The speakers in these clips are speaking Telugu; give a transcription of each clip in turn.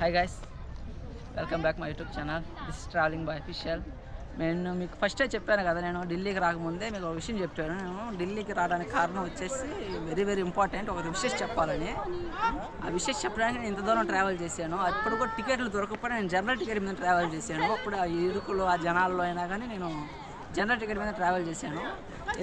Hi guys welcome back my YouTube channel this travelling by official నేను మీకు ఫస్టే చెప్పాను కదా నేను ఢిల్లీకి రాకముందే మీకు ఒక విషయం చెప్పాను. నేను ఢిల్లీకి రావడానికి కారణం వచ్చేసి వెరీ వెరీ ఇంపార్టెంట్ ఒక విషయం చెప్పాలని. ఆ విషయం చెప్పడానికి నేను ఇంత దూరం ట్రావెల్ చేశాను. అప్పుడు కూడా టికెట్లు దొరకకపోతే నేను జనరల్ టికెట్ మీద ట్రావెల్ చేశాను. అప్పుడు ఆ ఇరుకులు ఆ జనాల్లో అయినా కానీ నేను జనరల్ టికెట్ మీద ట్రావెల్ చేశాను.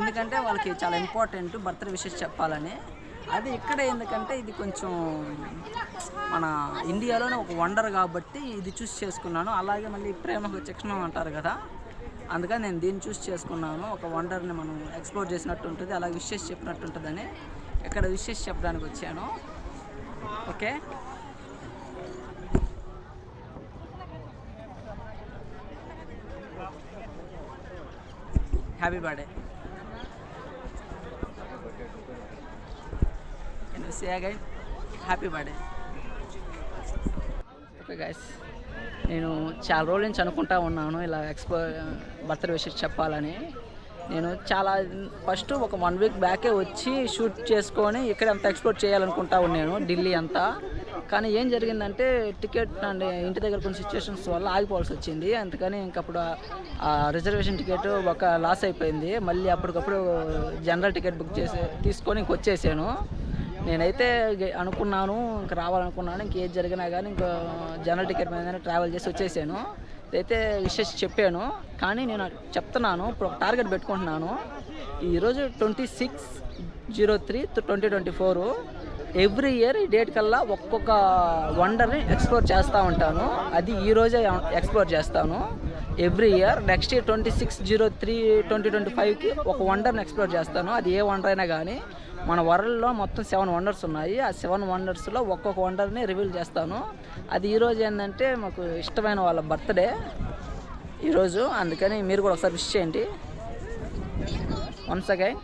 ఎందుకంటే వాళ్ళకి చాలా ఇంపార్టెంట్ బర్త్డే విషయం చెప్పాలని. అది ఇక్కడ ఎందుకంటే ఇది కొంచెం మన ఇండియాలోనే ఒక వండర్ కాబట్టి ఇది చూస్ చేసుకున్నాను. అలాగే మళ్ళీ ప్రేమకు చిక్షణం అంటారు కదా అందుకని నేను దీన్ని చూస్ చేసుకున్నాను. ఒక వండర్ని మనం ఎక్స్ప్లోర్ చేసినట్టు ఉంటుంది అలాగే విషెస్ చెప్పినట్టు ఉంటుందని ఇక్కడ విషెస్ చెప్పడానికి వచ్చాను. Okay? Happy birthday can say again happy birthday okay guys నేను చాలా రోజుల నుంచి అనుకుంటా ఉన్నాను ఇలా ఎక్స్పో బర్త్డే విషయం చెప్పాలని. నేను చాలా ఫస్ట్ ఒక వన్ వీక్ బ్యాకే వచ్చి షూట్ చేసుకొని ఇక్కడ అంతా ఎక్స్ప్లోర్ చేయాలనుకుంటా ఉన్నాను ఢిల్లీ అంతా. కానీ ఏం జరిగిందంటే టికెట్ అండ్ ఇంటి దగ్గర కొన్ని సిచ్యువేషన్స్ వల్ల ఆగిపోవాల్సి వచ్చింది. అందుకని ఇంకప్పుడు ఆ రిజర్వేషన్ టికెట్ ఒక లాస్ అయిపోయింది. మళ్ళీ అప్పటికప్పుడు జనరల్ టికెట్ బుక్ చేసి తీసుకొని ఇంక వచ్చేసాను. నేనైతే అనుకున్నాను ఇంకా రావాలనుకున్నాను ఇంకేది జరిగినా కానీ ఇంకా జనరల్ టికెట్ మీద ట్రావెల్ చేసి వచ్చేసాను. అయితే విషెస్ చెప్పాను కానీ నేను చెప్తున్నాను ఇప్పుడు ఒక టార్గెట్ పెట్టుకుంటున్నాను. ఈరోజు twenty six zero three twenty twenty four every year ఈ డేట్ కల్లా ఒక్కొక్క వండర్ని ఎక్స్ప్లోర్ చేస్తూ ఉంటాను. అది ఈరోజే ఎక్స్ప్లోర్ చేస్తాను. Every year next year twenty six zero three twenty twenty ఫైవ్కి ఒక వండర్ని ఎక్స్ప్లోర్ చేస్తాను. అది ఏ వండర్ అయినా కానీ మన వరల్డ్లో మొత్తం సెవెన్ వండర్స్ ఉన్నాయి. ఆ సెవెన్ వండర్స్లో ఒక్కొక్క వండర్ని రివీల్ చేస్తాను. అది ఈరోజు ఏంటంటే మాకు ఇష్టమైన వాళ్ళ బర్త్డే ఈరోజు అందుకని మీరు కూడా ఒకసారి విష్ చేయండి. వన్స్ అగైన్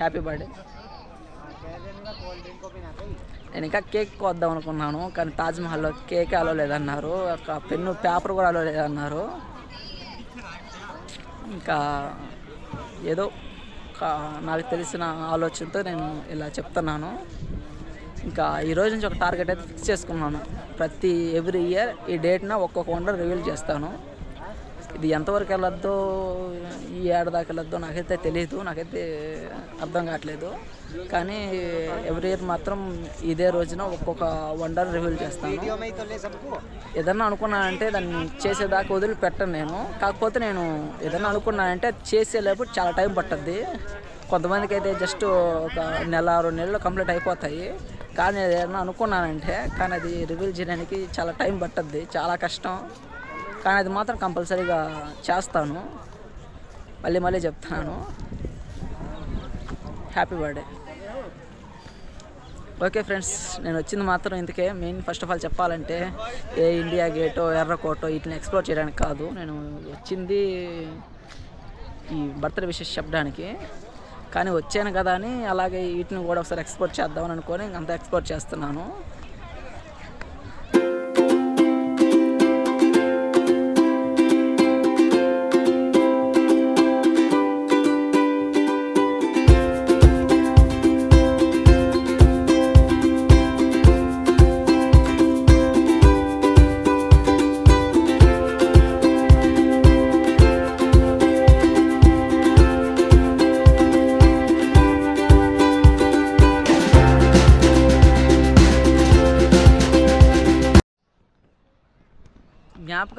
హ్యాపీ బర్త్డే నేను ఇంకా కేక్ కోద్దాం అనుకున్నాను కానీ తాజ్మహల్లో కేక్ అలో లేదన్నారు ఒక పెన్ను పేపర్ కూడా అలో లేదన్నారు ఇంకా ఏదో ఒక నాకు తెలిసిన ఆలోచనతో నేను ఇలా చెప్తున్నాను. ఇంకా ఈ రోజు నుంచి ఒక టార్గెట్ అయితే ఫిక్స్ చేసుకున్నాను. ప్రతి ఎవ్రీ ఇయర్ ఈ డేట్న ఒక్కొక్క వండర్ రివీల్ చేస్తాను. ఇది ఎంతవరకు వెళ్ళొద్దో ఈ ఏడాది దాకా వెళ్ళొద్దో నాకైతే తెలియదు నాకైతే అర్థం కావట్లేదు. కానీ ఎవ్రీ ఇయర్ మాత్రం ఇదే రోజున ఒక్కొక్క వండర్ రివీల్ చేస్తాను. ఏదన్నా అనుకున్నానంటే దాన్ని చేసేదాకా వదిలిపెట్టను నేను. కాకపోతే నేను ఏదన్నా అనుకున్నానంటే అది చేసేలేపు చాలా టైం పట్టుద్ది. కొంతమందికి అయితే జస్ట్ ఒక నెల రెండు నెలలు కంప్లీట్ అయిపోతాయి. కానీ నేను ఏదన్నా అనుకున్నానంటే కానీ అది రివీల్ చేయడానికి చాలా టైం పట్టుద్ది. చాలా కష్టం. కానీ అది మాత్రం కంపల్సరీగా చేస్తాను. మళ్ళీ మళ్ళీ చెప్తాను హ్యాపీ బర్త్డే ఓకే ఫ్రెండ్స్ నేను వచ్చింది మాత్రం ఇందుకే మెయిన్ ఫస్ట్ ఆఫ్ ఆల్ చెప్పాలంటే ఏ ఇండియా గేటో ఎర్రకోటో వీటిని ఎక్స్ప్లోర్ చేయడానికి కాదు. నేను వచ్చింది ఈ బర్త్డే విషయం చెప్పడానికి. కానీ వచ్చాను కదా అని అలాగే వీటిని కూడా ఒకసారి ఎక్స్పోర్ట్ చేద్దామని అనుకొని అంతా ఎక్స్పోర్ట్ చేస్తున్నాను.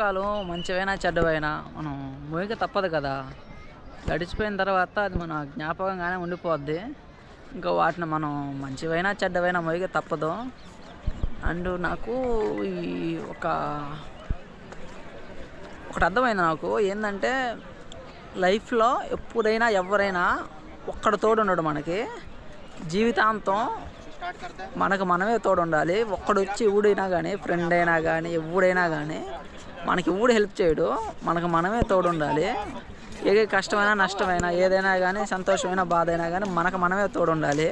జ్ఞాపకాలు మంచివైనా చెడ్డవైనా మనం మోయక తప్పదు కదా. గడిచిపోయిన తర్వాత అది మన జ్ఞాపకంగానే ఉండిపోద్ది. ఇంకా వాటిని మనం మంచివైనా చెడ్డవైనా మోయక తప్పదు. అండ్ నాకు ఈ ఒక ఒకటి అర్థమైంది నాకు. ఏంటంటే లైఫ్లో ఎప్పుడైనా ఎవరైనా ఒక్కడ తోడు ఉండడు మనకి. జీవితాంతం మనకు మనమే తోడు ఉండాలి ఒక్కడొచ్చి ఎవడైనా కానీ ఫ్రెండ్ అయినా కానీ ఎవడైనా కానీ మనకి ఎవడు హెల్ప్ చేయడు. మనకు మనమే తోడు ఉండాలి ఏ కష్టమైనా నష్టమైనా ఏదైనా కానీ సంతోషమైనా బాధ అయినా కానీ మనకు మనమే తోడు ఉండాలి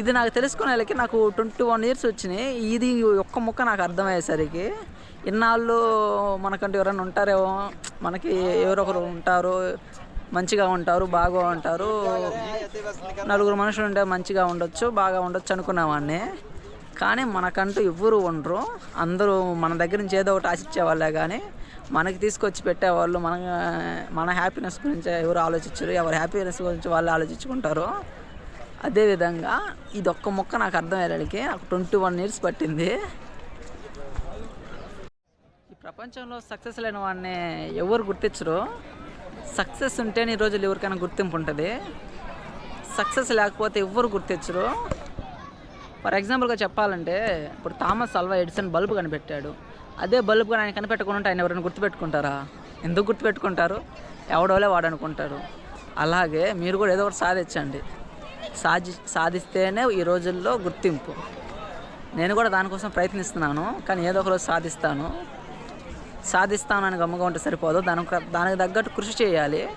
ఇది నాకు తెలుసుకునే వాళ్ళకి నాకు ట్వంటీ వన్ ఇయర్స్ వచ్చినాయి. ఇది ఒక్క ముక్క నాకు అర్థమయ్యేసరికి ఇన్నాళ్ళు మనకంటూ ఎవరైనా ఉంటారేమో? మనకి ఎవరొకరు ఉంటారు మంచిగా ఉంటారు బాగా ఉంటారు నలుగురు మనుషులు ఉంటే మంచిగా ఉండొచ్చు బాగా ఉండొచ్చు అనుకునేవాడిని. కానీ మనకంటూ ఎవ్వరు ఉండరు. అందరూ మన దగ్గర నుంచి ఏదో ఒకటి ఆశించే వాళ్ళే కానీ మనకి తీసుకొచ్చి పెట్టేవాళ్ళు మన మన హ్యాపీనెస్ గురించి ఎవరు ఆలోచించరు. ఎవరి హ్యాపీనెస్ గురించి వాళ్ళు ఆలోచించుకుంటారు. అదేవిధంగా ఇది ఒక్క మొక్క నాకు అర్థమయ్యేదానికి నాకు ట్వంటీ వన్ ఇయర్స్ పట్టింది. ఈ ప్రపంచంలో సక్సెస్ లేని వాడిని ఎవరు గుర్తించరు. సక్సెస్ ఉంటేనే ఈ రోజులు ఎవరికైనా గుర్తింపు ఉంటుంది. సక్సెస్ లేకపోతే ఎవ్వరు గుర్తించరు. ఫర్ ఎగ్జాంపుల్గా చెప్పాలంటే ఇప్పుడు థామస్ అల్వా ఎడిసన్ బల్బు కనిపెట్టాడు. అదే బల్బు కానీ ఆయన కనిపెట్టకుండా ఆయన ఎవరైనా గుర్తుపెట్టుకుంటారా? ఎందుకు గుర్తుపెట్టుకుంటారు? ఎవడోలే వాడు అనుకుంటారు. అలాగే మీరు కూడా ఏదో ఒకటి సాధించండి. సాధి సాధిస్తేనే ఈ రోజుల్లో గుర్తింపు. నేను కూడా దానికోసం ప్రయత్నిస్తున్నాను కానీ ఏదో ఒక రోజు సాధిస్తాను. అని గమ్మగా ఉంటే సరిపోదు. దానికి దానికి తగ్గట్టు కృషి చేయాలి.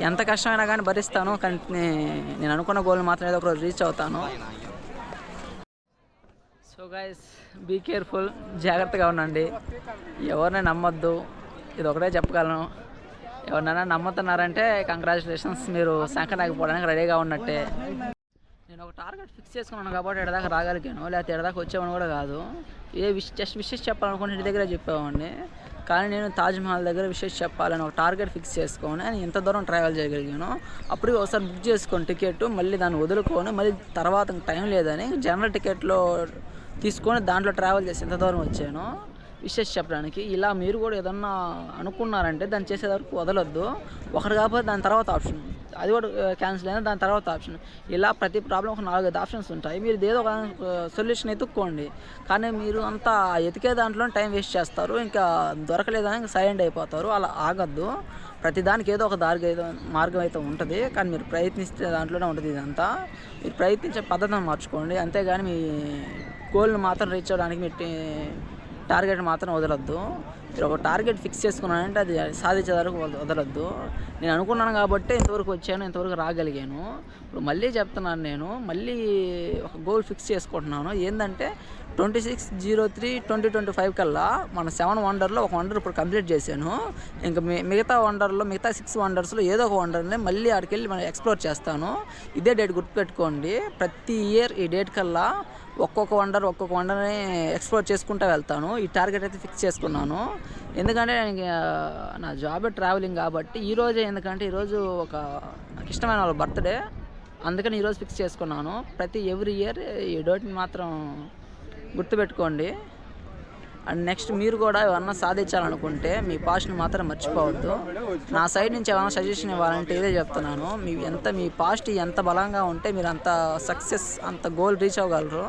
ఎంత కష్టమైనా కానీ భరిస్తాను కానీ నేను అనుకున్న గోల్ మాత్రం ఏదో ఒక రోజు రీచ్ అవుతాను. సో గైస్ బీ కేర్ఫుల్ జాగ్రత్తగా ఉండండి. ఎవరిని నమ్మొద్దు. ఇది ఒకటే చెప్పగలను. ఎవరినైనా నమ్ముతున్నారంటే కంగ్రాచులేషన్స్ మీరు సంకనాకపోవడానికి రెడీగా ఉన్నట్టే. నేను ఒక టార్గెట్ ఫిక్స్ చేసుకున్నాను కాబట్టి ఎడదాకా రాగలిగాను. లేకపోతే ఎడదాకా వచ్చేవాడిని కూడా కాదు. ఏ విష్ జస్ట్ విషెస్ చెప్పాలనుకుంటే ఇంటి దగ్గర చెప్పేవాడిని. కానీ నేను తాజ్మహల్ దగ్గర విషెస్ చెప్పాలని ఒక టార్గెట్ ఫిక్స్ చేసుకొని నేను ఇంత దూరం ట్రావెల్ చేయగలిగాను. అప్పుడు ఒకసారి బుక్ చేసుకొని టికెట్ మళ్ళీ దాన్ని వదులుకొని మళ్ళీ తర్వాత టైం లేదని జనరల్ టికెట్లో తీసుకొని దాంట్లో ట్రావెల్ చేసి ఎంత దూరం వచ్చాను విషెస్ చెప్పడానికి. ఇలా మీరు కూడా ఏదన్నా అనుకున్నారంటే దాన్ని చేసే వరకు వదలొద్దు. ఒకటి కాకపోతే దాని తర్వాత ఆప్షన్ అది కూడా క్యాన్సిల్ అయినా దాని తర్వాత ఆప్షన్ ఇలా ప్రతి ప్రాబ్లం ఒక నాలుగైదు ఆప్షన్స్ ఉంటాయి. మీరు ఏదో ఒక సొల్యూషన్ ఎత్తుక్కోండి కానీ మీరు అంతా ఎతికే దాంట్లో టైం వేస్ట్ చేస్తారు. ఇంకా దొరకలేదని ఇంకా సైలెంట్ అయిపోతారు. అలా ఆగద్దు. ప్రతి దానికి ఏదో ఒక దారి ఏదో మార్గం అయితే ఉంటుంది. కానీ మీరు ప్రయత్నిస్తే దాంట్లోనే ఉంటుంది ఇదంతా. మీరు ప్రయత్నించే పద్ధతిని మార్చుకోండి. అంతేగాని మీ గోల్ని మాత్రం రీచ్ అవ్వడానికి మీరు టార్గెట్ మాత్రం వదలొద్దు. మీరు ఒక టార్గెట్ ఫిక్స్ చేసుకున్నానంటే అది సాధించే వరకు వదలొద్దు. నేను అనుకున్నాను కాబట్టి ఇంతవరకు వచ్చాను ఇంతవరకు రాగలిగాను. ఇప్పుడు మళ్ళీ చెప్తున్నాను నేను మళ్ళీ ఒక గోల్ ఫిక్స్ చేసుకుంటున్నాను. ఏంటంటే twenty six zero three twenty twenty five కల్లా మన సెవెన్ వండర్లో ఒక వండర్ ఇప్పుడు కంప్లీట్ చేశాను. ఇంకా మిగతా వండర్లో మిగతా సిక్స్ వండర్స్లో ఏదో ఒక వండర్ని మళ్ళీ ఆడికి వెళ్ళి మనం ఎక్స్ప్లోర్ చేస్తాను. ఇదే డేట్ గుర్తుపెట్టుకోండి. ప్రతి ఇయర్ ఈ డేట్ కల్లా ఒక్కొక్క వండర్ ఒక్కొక్క వండర్ని ఎక్స్ప్లోర్ చేసుకుంటూ వెళ్తాను. ఈ టార్గెట్ అయితే ఫిక్స్ చేసుకున్నాను. ఎందుకంటే నేను నా జాబ్ ట్రావెలింగ్ కాబట్టి ఈరోజే ఎందుకంటే ఈరోజు ఒక నాకు ఇష్టమైన వాళ్ళ బర్త్డే అందుకని ఈరోజు ఫిక్స్ చేసుకున్నాను. ప్రతి ఎవ్రీ ఇయర్ ఈ డేట్ని మాత్రం గుర్తుపెట్టుకోండి. అండ్ నెక్స్ట్ మీరు కూడా ఏమన్నా సాధించాలనుకుంటే మీ పాస్ట్ని మాత్రం మర్చిపోవద్దు. నా సైడ్ నుంచి ఏమైనా సజెషన్ ఇవ్వాలంటే ఇదే చెప్తున్నాను. మీ ఎంత మీ పాస్ట్ ఎంత బలంగా ఉంటే మీరు అంత సక్సెస్ అంత గోల్ రీచ్ అవ్వగలరు.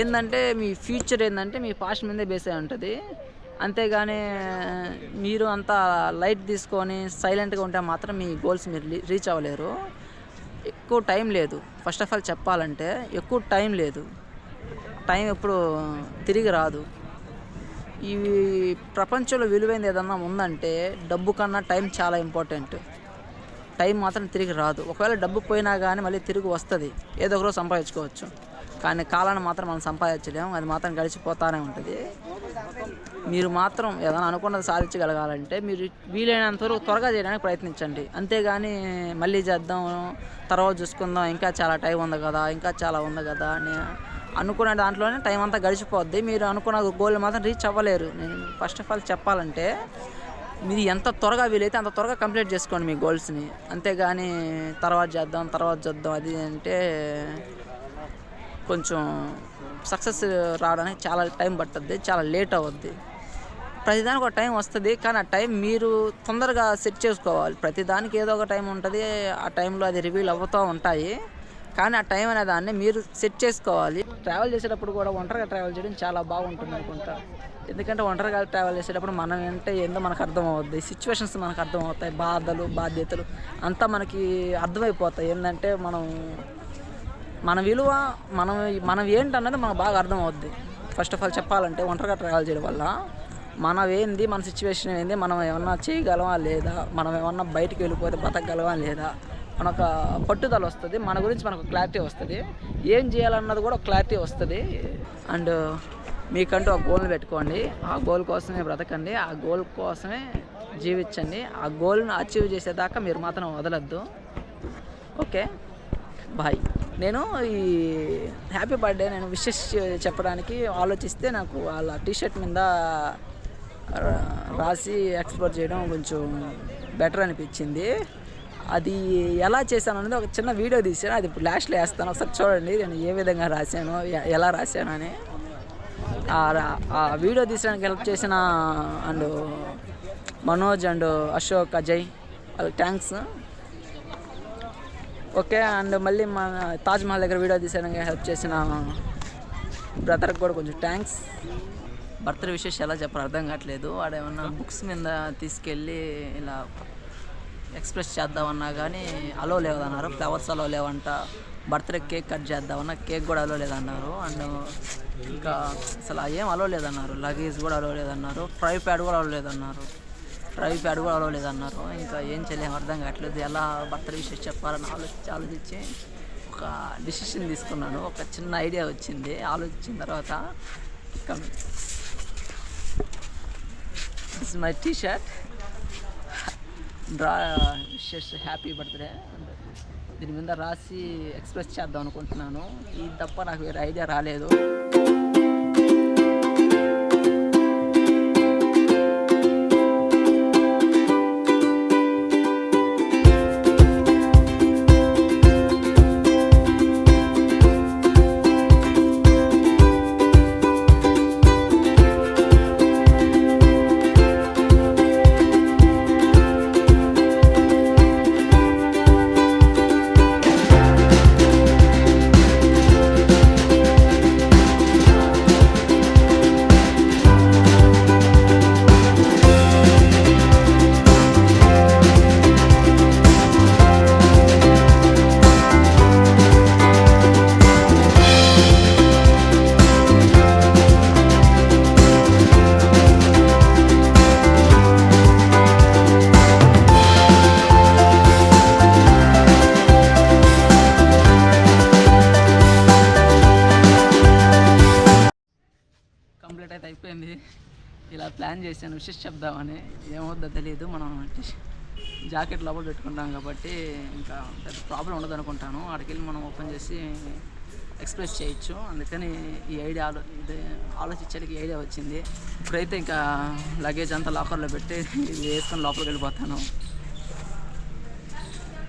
ఏంటంటే మీ ఫ్యూచర్ ఏంటంటే మీ పాస్ట్ మీదే బేస్ అయి ఉంటుంది. అంతేగాని మీరు అంత లైట్ తీసుకొని సైలెంట్గా ఉంటే మాత్రం మీ గోల్స్ మీరు రీచ్ అవ్వలేరు. ఎక్కువ టైం లేదు. ఫస్ట్ ఆఫ్ ఆల్ చెప్పాలంటే ఎక్కువ టైం లేదు. టైం ఎప్పుడు తిరిగి రాదు. ఈ ప్రపంచంలో విలువైనది ఏదన్నా ఉందంటే డబ్బు కన్నా టైం చాలా ఇంపార్టెంట్ టైం మాత్రం తిరిగి రాదు. ఒకవేళ డబ్బు పోయినా కానీ మళ్ళీ తిరిగి వస్తుంది. ఏదో ఒకరోజు సంపాదించుకోవచ్చు. కానీ కాలాన్ని మాత్రం మనం సంపాదించలేము. అది మాత్రం గడిచిపోతానే ఉంటుంది. మీరు మాత్రం ఏదైనా అనుకున్నది సాధించగలగాలంటే మీరు వీలైనంత వరకు త్వరగా చేయడానికి ప్రయత్నించండి. అంతేగాని మళ్ళీ చేద్దాం తర్వాత చూసుకుందాం ఇంకా చాలా టైం ఉంది కదా ఇంకా చాలా ఉంది కదా అని అనుకునే దాంట్లోనే టైం అంతా గడిచిపోద్ది. మీరు అనుకున్న గోల్ మాత్రం రీచ్ అవ్వలేరు. నేను ఫస్ట్ ఆఫ్ ఆల్ చెప్పాలంటే మీరు ఎంత త్వరగా వీలైతే అంత త్వరగా కంప్లీట్ చేసుకోండి మీ గోల్స్ని. అంతేగాని తర్వాత చేద్దాం తర్వాత చేద్దాం అది అంటే కొంచెం సక్సెస్ రావడానికి చాలా టైం పట్టుద్ది చాలా లేట్ అవుద్ది. ప్రతిదానికి ఒక టైం వస్తుంది కానీ ఆ టైం మీరు తొందరగా సెట్ చేసుకోవాలి. ప్రతిదానికి ఏదో ఒక టైం ఉంటుంది ఆ టైంలో అది రివీల్ అవుతూ ఉంటాయి. కానీ ఆ టైం అనే దాన్ని మీరు సెట్ చేసుకోవాలి. ట్రావెల్ చేసేటప్పుడు కూడా ఒంటరిగా ట్రావెల్ చేయడం చాలా బాగుంటుంది అనుకుంటా. ఎందుకంటే ఒంటరిగా ట్రావెల్ చేసేటప్పుడు మనం అంటే ఏందో మనకు అర్థం అవుద్ది సిచ్యువేషన్స్ మనకు అర్థం అవుతాయి బాధలు బాధ్యతలు అంతా మనకి అర్థమైపోతాయి. ఏంటంటే మనం మన విలువ మనం మనం ఏంటన్నది మనకు బాగా అర్థం అవుద్ది ఫస్ట్ ఆఫ్ ఆల్ చెప్పాలంటే ఒంటరిగా ట్రావెల్ చేయడం వల్ల మనం ఏంది మన సిచ్యువేషన్ ఏంది మనం ఏమన్నా చేయగలమా లేదా మనం ఏమన్నా బయటికి వెళ్ళిపోతే బతకగలమా లేదా మనకు పట్టుదల వస్తుంది. మన గురించి మనకు క్లారిటీ వస్తుంది. ఏం చేయాలన్నది కూడా క్లారిటీ వస్తుంది. అండ్ మీకంటూ ఒక గోల్ని పెట్టుకోండి. ఆ గోల్ కోసమే బ్రతకండి. ఆ గోల్ కోసమే జీవించండి. ఆ గోల్ని అచీవ్ చేసేదాకా మీరు మాత్రం వదలద్దు. ఓకే బాయ్ నేను ఈ హ్యాపీ బర్త్డే నేను విషెస్ చెప్పడానికి ఆలోచిస్తే నాకు వాళ్ళ టీషర్ట్ మీద రాసి ఎక్స్ప్లోర్ చేయడం కొంచెం బెటర్ అనిపించింది. అది ఎలా చేశాను అనేది ఒక చిన్న వీడియో తీసాను అది ఇప్పుడు లాస్ట్లో వేస్తాను. ఒకసారి చూడండి నేను ఏ విధంగా రాశాను ఎలా రాశాను అని. ఆ ఆ వీడియో తీసడానికి హెల్ప్ చేసిన అండ్ మనోజ్ అండ్ అశోక్ అజయ్ వాళ్ళకి థ్యాంక్స్ ఓకే అండ్ మళ్ళీ మన తాజ్మహల్ దగ్గర వీడియో తీసడానికి హెల్ప్ చేసిన బ్రదర్కి కూడా కొంచెం థ్యాంక్స్ బర్త్డే విశేష ఎలా చెప్పారు అర్థం కావట్లేదు. వాడు ఏమన్నా బుక్స్ మీద తీసుకెళ్ళి ఇలా ఎక్స్ప్రెస్ చేద్దామన్నా కానీ అలో లేదన్నారు. ఫ్లవర్స్ అలో లేవంట. బర్త్డే కేక్ కట్ చేద్దామన్నా కేక్ కూడా అలో లేదన్నారు. అండ్ ఇంకా అసలు ఏం అలో లేదన్నారు. లగేజ్ కూడా అలో లేదన్నారు. ట్రై ప్యాడ్ కూడా అలో లేదన్నారు. రవి ప్యాడ్ కూడా అలో లేదన్నారు ఇంకా ఏం చేయలేము అర్థం కావట్లేదు. ఎలా బర్త్డే విషయం చెప్పాలని ఆలోచించి ఆలోచించి ఒక డిసిషన్ తీసుకున్నాను. ఒక చిన్న ఐడియా వచ్చింది. ఆలోచించిన తర్వాత this my T shirt draw wishes happy birthday దీని మీద రాసి ఎక్స్ప్రెస్ చేద్దాం అనుకుంటున్నాను. ఇది తప్ప నాకు వేరే ఐడియా రాలేదు. ప్లాన్ చేశాను. విషెస్ చెప్దామని. ఏమవుద్దో తెలియదు మనం జాకెట్ లోపల పెట్టుకుంటాం కాబట్టి ఇంకా పెద్ద ప్రాబ్లం ఉండదు అనుకుంటాను. అక్కడికి మనం ఓపెన్ చేసి ఎక్స్ప్రెస్ చేయొచ్చు. అందుకని ఈ ఐడియా ఆలో ఇది ఆలోచించడానికి ఐడియా వచ్చింది. ఇప్పుడైతే ఇంకా లగేజ్ అంతా లాకర్లో పెట్టి ఇది వేసుకొని లోపలికి వెళ్ళిపోతాను.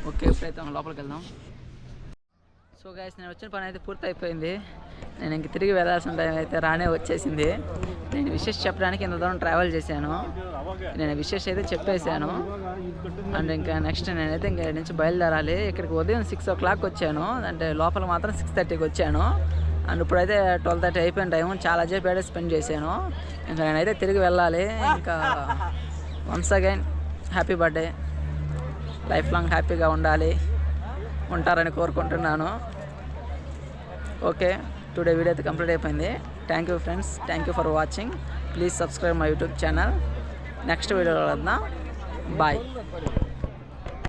ఓకే ఇప్పుడైతే మనం లోపలికి వెళ్దాం. సో గాయస్ నేను వచ్చిన పని అయితే పూర్తి అయిపోయింది నేను ఇంక తిరిగి వెళ్ళాల్సిన టైం అయితే రానే వచ్చేసింది. నేను విషెస్ చెప్పడానికి ఇంత దూరం ట్రావెల్ చేశాను. నేను విషెస్ అయితే చెప్పేశాను. అండ్ ఇంకా నెక్స్ట్ నేనైతే ఇంకా నుంచి బయలుదేరాలి. ఇక్కడికి ఉదయం సిక్స్ ఓ క్లాక్ వచ్చాను. అంటే లోపల మాత్రం సిక్స్ థర్టీకి వచ్చాను. అండ్ ఇప్పుడైతే ట్వెల్వ్ థర్టీ అయిపోయిన టైం. చాలా సేపు అయితే స్పెండ్ చేశాను. ఇంకా నేనైతే తిరిగి వెళ్ళాలి. ఇంకా once again happy birthday life long హ్యాపీగా ఉండాలి. ఉంటారని కోరుకుంటున్నాను. ఓకే టుడే వీడియో అయితే కంప్లీట్ అయిపోయింది. Thank you friends thank you for watching please subscribe my YouTube channel next video కలుద్దాం. బాయ్